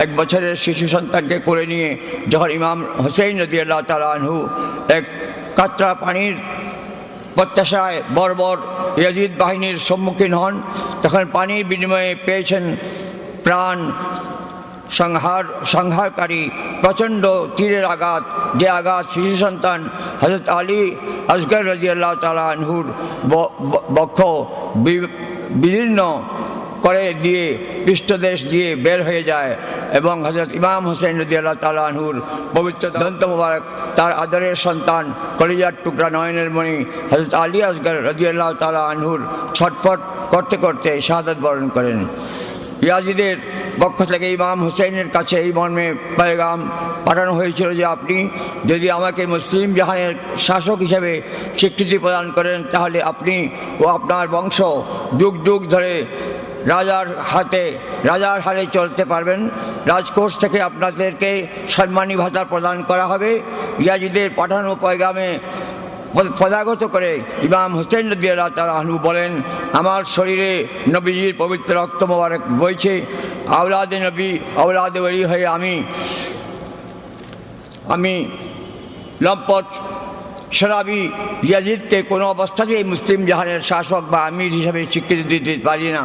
এক বছরের শিশু সন্তানকে করে নিয়ে যখন ইমাম হোসেন নদী আল্লাহ এক কাতরা পানির প্রত্যাশায় বর্বর ইয়াজিদ বাহিনীর সম্মুখীন হন, তখন পানির বিনিময়ে পেয়েছেন প্রাণ সংহার, সংহারকারী প্রচণ্ড তীরের আঘাত, যে আঘাত শিশু সন্তান হজরত আলী আসগর রাজি আল্লাহ তালাহুর বক্ষ বি- বিদীর্ণ করে দিয়ে, পৃষ্ঠদেশ দিয়ে বের হয়ে যায় এবং হজরত ইমাম হোসেন রদি আল্লাহ তালাহুর পবিত্র দন্ত মুবারক তার আদরের সন্তান কলিজার টুকরা নয়নের মণি হজরত আলী আসগর রদি আল্লাহ তালা আনহুর ছটফট করতে করতে শাহাদত বরণ করেন। ইয়াজিদের পক্ষ থেকে ইমাম হুসেনের কাছে এই মর্মে পেগাম পাঠানো হয়েছিল যে আপনি যদি আমাকে মুসলিম জাহানের শাসক হিসেবে স্বীকৃতি প্রদান করেন তাহলে আপনি ও আপনার বংশ যুগ যুগ ধরে রাজার হাতে, রাজার হারে চলতে পারবেন। রাজকোষ থেকে আপনাদেরকে সম্মানী ভাতা প্রদান করা হবে। ইয়াজিদের পাঠানো পয়গামে পদাগত করে ইমাম হোসেন নদী আল্লাহ তালাহনু বলেন, আমার শরীরে নবীজির পবিত্র রক্ত মোবারক বইছে। আওলাদে নবী, আওলাদে বলি হয়ে আমি আমি লম্পট শরাবি ইয়াজিদকে কোনো অবস্থাতেই মুসলিম জাহানের শাসক বা আমির হিসাবে স্বীকৃতি দিতে পারি না।